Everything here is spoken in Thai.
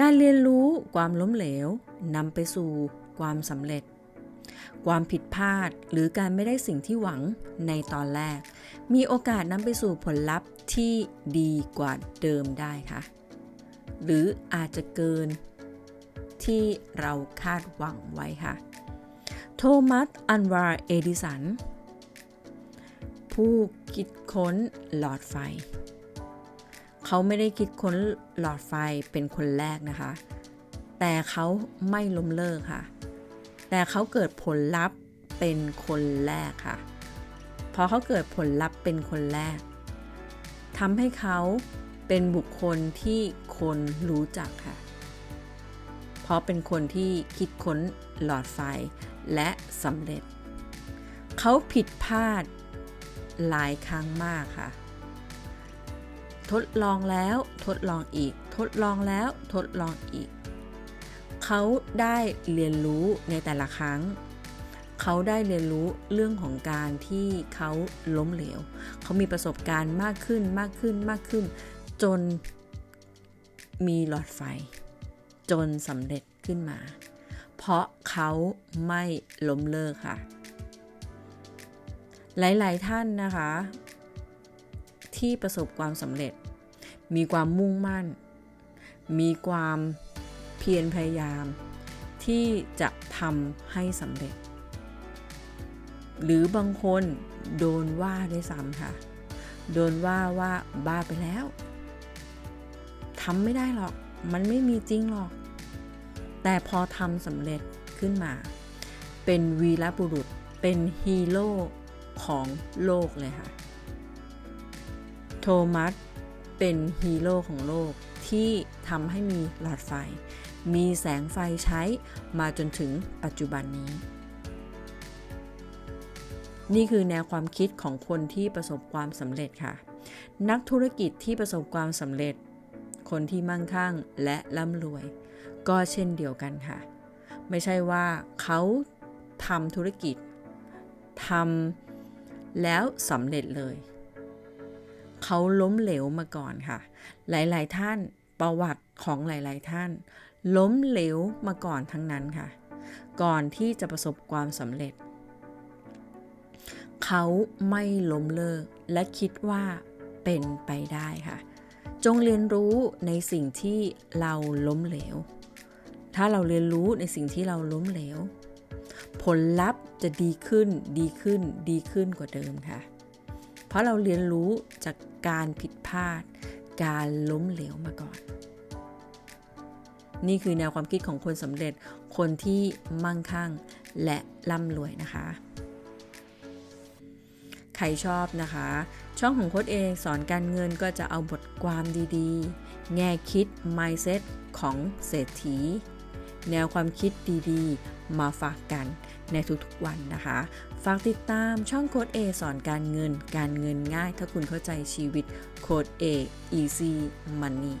การเรียนรู้ความล้มเหลวนำไปสู่ความสำเร็จ ความผิดพลาดหรือการไม่ได้สิ่งที่หวังในตอนแรก มีโอกาสนำไปสู่ผลลัพธ์ที่ดีกว่าเดิมได้ค่ะ หรืออาจจะเกินที่เราคาดหวังไว้ค่ะ โทมัส อันวาร์ เอดิสัน ผู้คิดค้นหลอดไฟ เขาไม่ได้คิดค้นหลอดไฟเป็นคนแรกนะคะ แต่เขาไม่ล้มเลิกค่ะ แต่เขาเกิดผลลัพธ์เป็นคนแรกค่ะ พอเขาเกิดผลลัพธ์เป็นคนแรกทำให้เขาเป็นบุคคลที่คนรู้จักค่ะ เพราะเป็นคนที่คิดค้นหลอดไฟและสำเร็จ เขาผิดพลาดหลายครั้งมากค่ะ ทดลองแล้ว ทดลองอีก ทดลองแล้ว ทดลองอีก เขาได้เรียนรู้ในแต่ละครั้ง เขาได้เรียนรู้เรื่องของการที่เขาล้มเหลว เขามีประสบการณ์มากขึ้นมากขึ้นมากขึ้น จนมีหลอดไฟ จนสำเร็จขึ้นมา เพราะเขาไม่ล้มเลิกค่ะ หลาย ๆ ท่านนะคะ ที่ประสบความสำเร็จ มีความมุ่งมั่น มีความเพียรพยายาม ที่จะทำให้สำเร็จ หรือบางคนโดนว่าด้วยซ้ำค่ะ โดนว่าว่าบ้าไปแล้วทำไม่ได้หรอก มันไม่มีจริงหรอก แต่พอทำสำเร็จขึ้นมา เป็นวีรบุรุษ เป็นฮีโร่ของโลกเลยค่ะ โทมัสเป็นฮีโร่ของโลกที่ทำให้มีหลอดไฟ มีแสงไฟใช้มาจนถึงปัจจุบันนี้ นี่คือแนวความคิดของคนที่ประสบความสำเร็จค่ะ นักธุรกิจที่ประสบความสำเร็จ คนที่มั่งคั่งและร่ำรวย ก็เช่นเดียวกันค่ะ ไม่ใช่ว่าเขาทำธุรกิจทำแล้วสำเร็จเลย เขาล้มเหลวมาก่อนค่ะ หลายๆ ท่านประวัติของหลาย ๆ ท่าน ล้มเหลวมาก่อนทั้งนั้นค่ะ ก่อนที่จะประสบความสำเร็จ เขาไม่ล้มเลิกและคิดว่าเป็นไปได้ค่ะ จงเรียนรู้ในสิ่งที่เราล้มเหลว ถ้าเราเรียนรู้ในสิ่งที่เราล้มเหลว ผลลัพธ์จะดีขึ้นดีขึ้นดีขึ้นกว่าเดิมค่ะ ราะเราเรียนรู้จากการผิดพลาด การล้มเหลวมาก่อน นี่คือแนวความคิดของคนสำเร็จ คนที่มั่งคั่งและร่ำรวยนะคะ ใครชอบนะคะ ช่องของโค้ดเองสอนการเงินก็จะเอาบทความดีๆ แง่คิด mindset ของเศรษฐี แนวความคิดดีๆ มาฝากกันในทุกๆวันนะคะ ฝากติดตามช่องโค้ด A สอนการเงิน การเงินง่าย ถ้าคุณเข้าใจชีวิตโค้ด A easy money